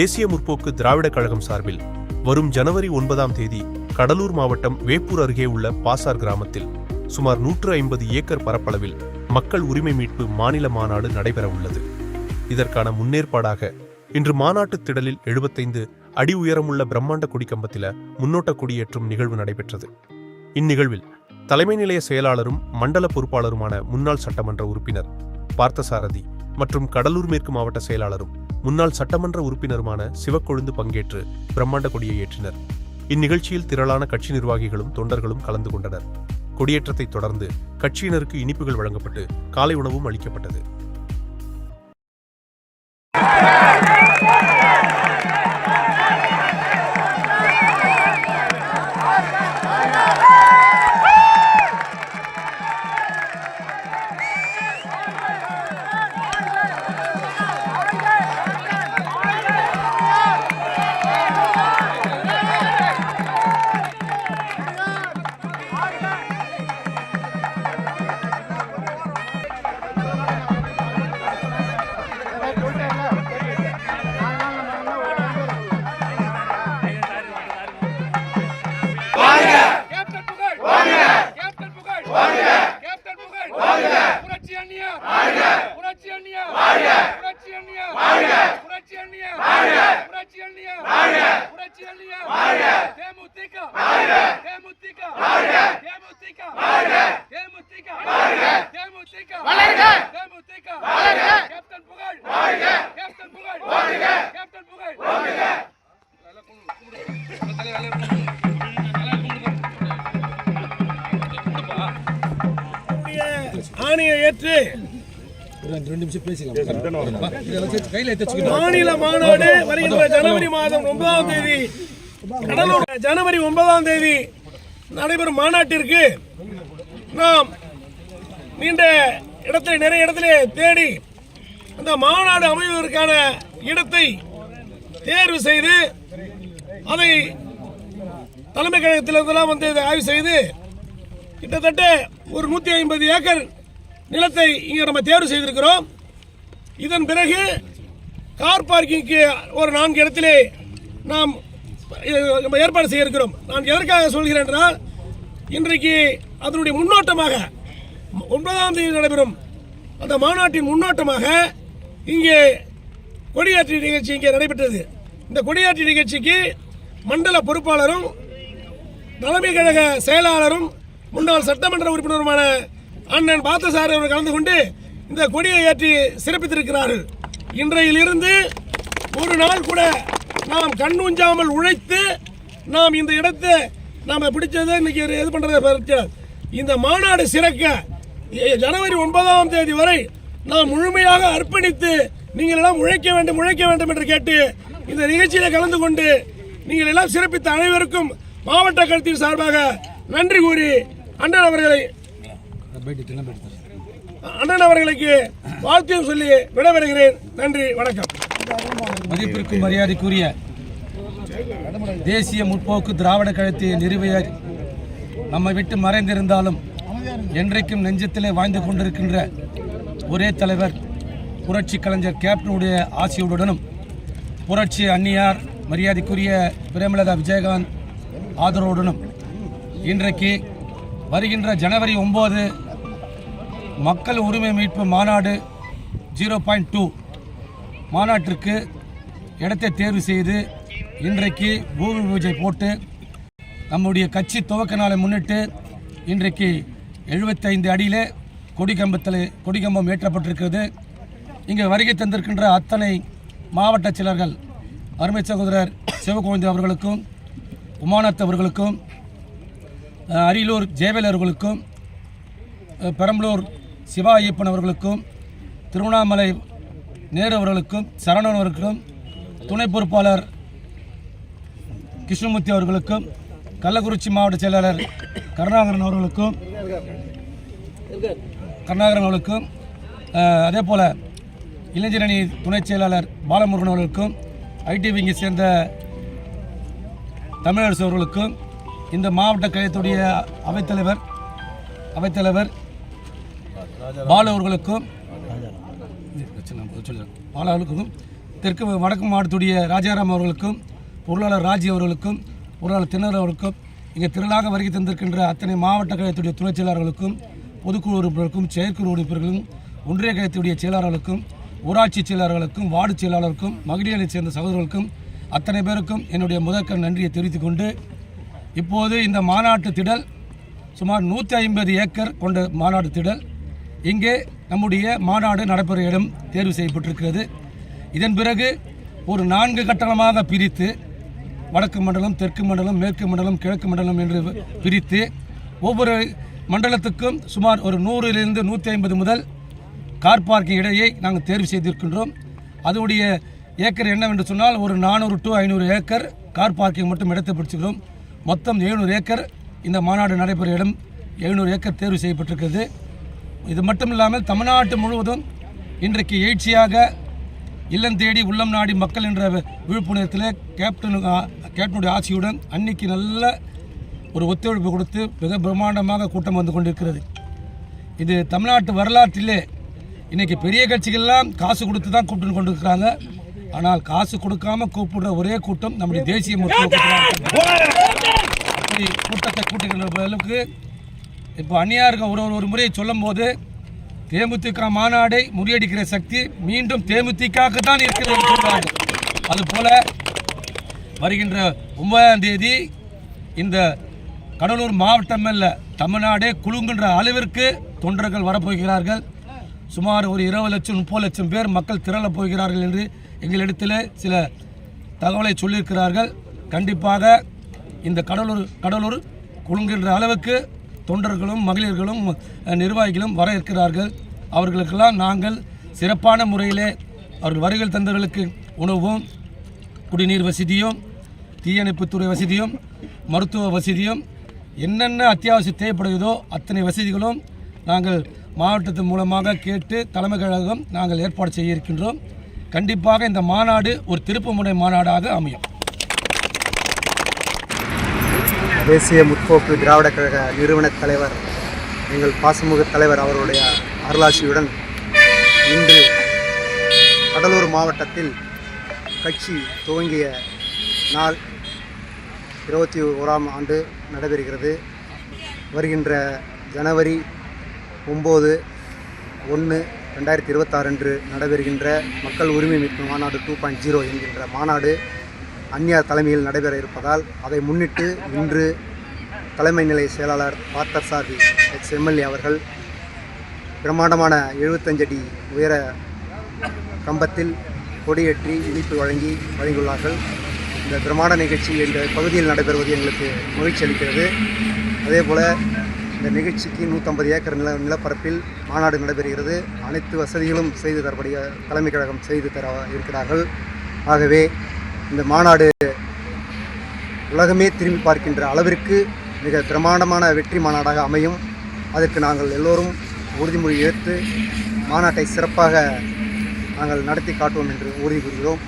தேசிய முற்போக்கு திராவிடக் கழகம் சார்பில் வரும் ஜனவரி ஒன்பதாம் தேதி கடலூர் மாவட்டம் வேப்பூர் அருகே உள்ள பாசார் கிராமத்தில் சுமார் நூற்று ஐம்பது ஏக்கர் பரப்பளவில் மக்கள் உரிமை மீட்பு மாநில மாநாடு நடைபெற உள்ளது. இதற்கான முன்னேற்பாடாக இன்று மாநாட்டுத் திடலில் எழுபத்தைந்து அடி உயரமுள்ள பிரம்மாண்ட கொடிக்கம்பத்தில முன்னோட்ட கொடியேற்றும் நிகழ்வு நடைபெற்றது. இந்நிகழ்வில் தலைமை நிலைய செயலாளரும் மண்டல பொறுப்பாளருமான முன்னாள் சட்டமன்ற உறுப்பினர் பார்த்தசாரதி மற்றும் கடலூர் மேற்கு மாவட்ட செயலாளரும் முன்னாள் சட்டமன்ற உறுப்பினருமான சிவக்கொழுந்து பங்கேற்று பிரம்மாண்ட கொடியை ஏற்றினர். இந்நிகழ்ச்சியில் திரளான கட்சி நிர்வாகிகளும் தொண்டர்களும் கலந்து கொண்டனர். கொடியேற்றத்தை தொடர்ந்து கட்சியினருக்கு இனிப்புகள் வழங்கப்பட்டு காலை உணவும் அளிக்கப்பட்டது. புரட்சி அண்ணியா புரட்சி அண்ணியா தேமுதிக. தேமுதிக. தேமுதிக. தேமுதிக. தேமுதிக. தேமுதிக. கேப்டன் புகழ். கேப்டன் புகழ். கேப்டன் புகழ். ஆணையை ஏற்று மாநில மாநாடு வருகின்ற ஜனவரி மாதம் ஒன்பதாம் தேதி. கடலூர் ஜனவரி ஒன்பதாம் தேதி நடைபெறும் மாநாட்டிற்கு நாம் நீண்ட இடத்தை நிறைய இடத்திலே தேடி அந்த மாநாடு அமைவதற்கான இடத்தை தேர்வு செய்து அதை தலைமை கழகத்திலிருந்தெல்லாம் வந்து ஆய்வு செய்து கிட்டத்தட்ட ஒரு நூத்தி ஐம்பது ஏக்கர் நிலத்தை இங்கே நம்ம தேர்வு செய்திருக்கிறோம். இதன் பிறகு கார் பார்க்கிங்க்கு ஒரு நான்கு இடத்திலே நாம் நம்ம ஏற்பாடு செய்ய இருக்கிறோம் நான் எதற்காக சொல்கிறேன் என்றால் இன்றைக்கு அதனுடைய முன்னோட்டமாக ஒன்பதாம் தேதி நடைபெறும் அந்த மாநாட்டின் முன்னோட்டமாக இங்கே கொடியாற்றி நிகழ்ச்சி இங்கே நடைபெற்றது. இந்த கொடியாற்றி நிகழ்ச்சிக்கு மண்டல பொறுப்பாளரும் தலைமை கழக செயலாளரும் முன்னாள் சட்டமன்ற உறுப்பினருமான அண்ணன் பார்த்தசாரி அவர்கள் கலந்து கொண்டு இந்த கொடியை ஏற்றி சிறப்பித்திருக்கிறார்கள். இன்றையிலிருந்து ஒரு நாள் கூட நாம் கண்ணுஞ்சாமல் உழைத்து நாம் இந்த இடத்தை நாம் பிடிச்சதை இன்னைக்கு ஒரு இது பண்றதை இந்த மாநாடு சிறக்க ஜனவரி ஒன்பதாம் தேதி வரை நாம் முழுமையாக அர்ப்பணித்து நீங்கள் எல்லாம் உழைக்க வேண்டும் உழைக்க வேண்டும் என்று கேட்டு இந்த நிகழ்ச்சியில் கலந்து கொண்டு நீங்கள் எல்லாம் சிறப்பித்த அனைவருக்கும் மாவட்ட கழகத்தின் சார்பாக நன்றி கூறி அண்ணன் அவர்களை அண்ணன் அவர்களுக்கு வாழ்த்தையும் சொல்லி விடைபெறுகிறேன். நன்றி வணக்கம். மதிப்பிற்கும் மரியாதைக்குரிய தேசிய முற்போக்கு திராவிட கழகத்தை நிறுவியர் நம்மை விட்டு மறைந்திருந்தாலும் என்றைக்கும் நெஞ்சத்திலே வாழ்ந்து கொண்டிருக்கின்ற ஒரே தலைவர் புரட்சி கலைஞர் கேப்டனுடைய ஆசியுடனும் புரட்சி அந்நியார் மரியாதைக்குரிய பிரேமலதா விஜயகாந்த் ஆதரவுடனும் இன்றைக்கு வருகின்ற ஜனவரி ஒம்பது மக்கள் உரிமை மீட்பு மாநாடு ஜீரோ பாயிண்ட் டூ மாநாட்டிற்கு இடத்தை தேர்வு செய்து இன்றைக்கு பூமி பூஜை போட்டு நம்முடைய கட்சி துவக்க நாளை முன்னிட்டு இன்றைக்கு எழுபத்தைந்து அடியில் கொடிக்கம்பத்தில் கொடிக்கம்பம் ஏற்றப்பட்டிருக்கிறது. இங்கே வருகை தந்திருக்கின்ற அத்தனை மாவட்ட செயலர்கள் அருமை சகோதரர் சிவகோவிந்த் அவர்களுக்கும் உமானத் அவர்களுக்கும் அரியலூர் ஜெயவேல் அவர்களுக்கும் பெரம்பலூர் சிவா ஐயப்பன் அவர்களுக்கும் திருவண்ணாமலை நேரு அவர்களுக்கும் சரவணன் அவர்களுக்கும் துணை பொறுப்பாளர் கிருஷ்ணமூர்த்தி அவர்களுக்கும் கள்ளக்குறிச்சி மாவட்ட செயலாளர் கருணாகரன் அவர்களுக்கும் கருணாகரன் அவர்களுக்கும் அதே போல் இளைஞரணி துணை செயலாளர் பாலமுருகன் அவர்களுக்கும் ஐடிவிங்கை சேர்ந்த தமிழரசு அவர்களுக்கும் இந்த மாவட்ட கழகத்துடைய அவைத்தலைவர் அவைத்தலைவர் பாலு அவர்களுக்கும் பாலு அவர்களுக்கும் தெற்கு வடக்கு மாவட்டத்துடைய ராஜாராம் அவர்களுக்கும் பொருளாளர் ராஜி அவர்களுக்கும் பொருளாளர் திணர் அவர்களுக்கும் இங்கே திரளாக வருகை தந்திருக்கின்ற அத்தனை மாவட்ட கழகத்துடைய துணைச் செயலாளர்களுக்கும் பொதுக்குழு உறுப்பினருக்கும் செயற்குழு உறுப்பினர்களும் ஒன்றிய கழகத்துடைய செயலாளர்களுக்கும் ஊராட்சி செயலாளர்களுக்கும் வார்டு செயலாளருக்கும் மகளிர் சேர்ந்த சகோதரர்களுக்கும் அத்தனை பேருக்கும் என்னுடைய முதற்கண் நன்றியை தெரிவித்துக் கொண்டு இப்போது இந்த மாநாட்டு திடல் சுமார் நூற்றி ஐம்பது ஏக்கர் கொண்ட மாநாட்டு திடல் இங்கே நம்முடைய மாநாடு நடைபெற இடம் தேர்வு செய்யப்பட்டிருக்கிறது. இதன் பிறகு ஒரு நான்கு கட்டணமாக பிரித்து வடக்கு மண்டலம் தெற்கு மண்டலம் மேற்கு மண்டலம் கிழக்கு மண்டலம் என்று பிரித்து ஒவ்வொரு மண்டலத்துக்கும் சுமார் ஒரு நூறிலிருந்து நூற்றி ஐம்பது முதல் கார் பார்க்கிங் இடையே நாங்கள் தேர்வு செய்திருக்கின்றோம். அதனுடைய ஏக்கர் என்னவென்று சொன்னால் ஒரு நானூறு டு ஐநூறு ஏக்கர் கார் பார்க்கிங் மட்டும் இடத்தை பிடிச்சிக்கிறோம். மொத்தம் எழுநூறு ஏக்கர் இந்த மாநாடு நடைபெற இடம் எழுநூறு ஏக்கர் தேர்வு செய்யப்பட்டிருக்கிறது. இது மட்டும் இல்லாமல் தமிழ்நாட்டு முழுவதும் இன்றைக்கு எழுச்சியாக இல்லம் தேடி உள்ளம் நாடி மக்கள் என்ற விழிப்புணர்வத்தில் கேப்டன் கேப்டனுடைய ஆட்சியுடன் அன்னைக்கு நல்ல ஒரு ஒத்துழைப்பு கொடுத்து மிக பிரம்மாண்டமாக கூட்டம் வந்து கொண்டிருக்கிறது. இது தமிழ்நாட்டு வரலாற்றிலே இன்றைக்கி பெரிய கட்சிகள்லாம் காசு கொடுத்து தான் கூப்பிட்டு கொண்டிருக்கிறாங்க. ஆனால் காசு கொடுக்காம கூப்பிடுற ஒரே கூட்டம் நம்முடைய தேசிய முற்போக்கு கூட்டி கூட்டத்தை கூட்டுகின்ற அளவுக்கு இப்போ அந்நியாருக்கு ஒரு ஒரு- முறையை சொல்லும்போது தேமுதிக மாநாடை முறியடிக்கிற சக்தி மீண்டும் தேமுதிகவுக்கு தான் இருக்கிறது என்று அதுபோல் வருகின்ற ஒன்பதாம் தேதி இந்த கடலூர் மாவட்டம் அல்ல தமிழ்நாடே குலுங்குன்ற அளவிற்கு தொண்டர்கள் வரப்போகிறார்கள். சுமார் ஒரு இருபது லட்சம் முப்பது லட்சம் பேர் மக்கள் திரளப் போகிறார்கள் என்று எங்களிடத்தில் சில தகவலை சொல்லியிருக்கிறார்கள். கண்டிப்பாக இந்த கடலூர் கடலூர் குலுங்குகின்ற அளவுக்கு தொண்டர்களும் மகளிர்களும் நிர்வாகிகளும் வர இருக்கிறார்கள். அவர்களுக்கெல்லாம் நாங்கள் சிறப்பான முறையிலே அவர்கள் வருகை தந்தவர்களுக்கு உணவும் குடிநீர் வசதியும் தீயணைப்புத்துறை வசதியும் மருத்துவ வசதியும் என்னென்ன அத்தியாவசியம் தேவைப்படுகிறதோ அத்தனை வசதிகளும் நாங்கள் மாவட்டத்தின் மூலமாக கேட்டு தலைமை கழகம் நாங்கள் ஏற்பாடு செய்ய இருக்கின்றோம் கண்டிப்பாக இந்த மாநாடு ஒரு திருப்புமுனை மாநாடாக அமையும். தேசிய முற்போக்கு திராவிட கழக நிறுவனத் தலைவர் எங்கள் பாசமுக தலைவர் அவருடைய அருளாசியுடன் இன்று கடலூர் மாவட்டத்தில் கட்சி துவங்கிய நாள் இருபத்தி ஓராம் ஆண்டு நடைபெறுகிறது. வருகின்ற ஜனவரி ஒம்பது ஒன்று ரெண்டாயிரத்தி இருபத்தாறு அன்று நடைபெறுகின்ற மக்கள் உரிமை மீட்பு மாநாடு டூ பாயிண்ட் ஜீரோ என்கின்ற மாநாடு அந்நியார் தலைமையில் நடைபெற இருப்பதால் அதை முன்னிட்டு இன்று தலைமை நிலைய செயலாளர் பார்த்தர் சாதி எக்ஸ் எம்எல்ஏ அவர்கள் பிரம்மாண்டமான 75 அடி உயர கம்பத்தில் கொடியேற்றி இனிப்பு வழங்கி வழங்கியுள்ளார்கள். இந்த பிரமாண்ட நிகழ்ச்சி இந்த பகுதியில் நடைபெறுவது எங்களுக்கு மகிழ்ச்சி அளிக்கிறது. அதே போல் இந்த நிகழ்ச்சிக்கு நூற்றம்பது ஏக்கர் நில நிலப்பரப்பில் மாநாடு நடைபெறுகிறது. அனைத்து வசதிகளும் செய்து தரப்படிய தலைமை கழகம் செய்து தர இருக்கிறார்கள். ஆகவே இந்த மாநாடு உலகமே திரும்பி பார்க்கின்ற அளவிற்கு மிக பிரமாண்டமான வெற்றி மாநாடாக அமையும். அதற்கு நாங்கள் எல்லோரும் உறுதிமொழி ஏற்று மாநாட்டை சிறப்பாக நாங்கள் நடத்தி காட்டுவோம் என்று உறுதி கூறுகிறோம்.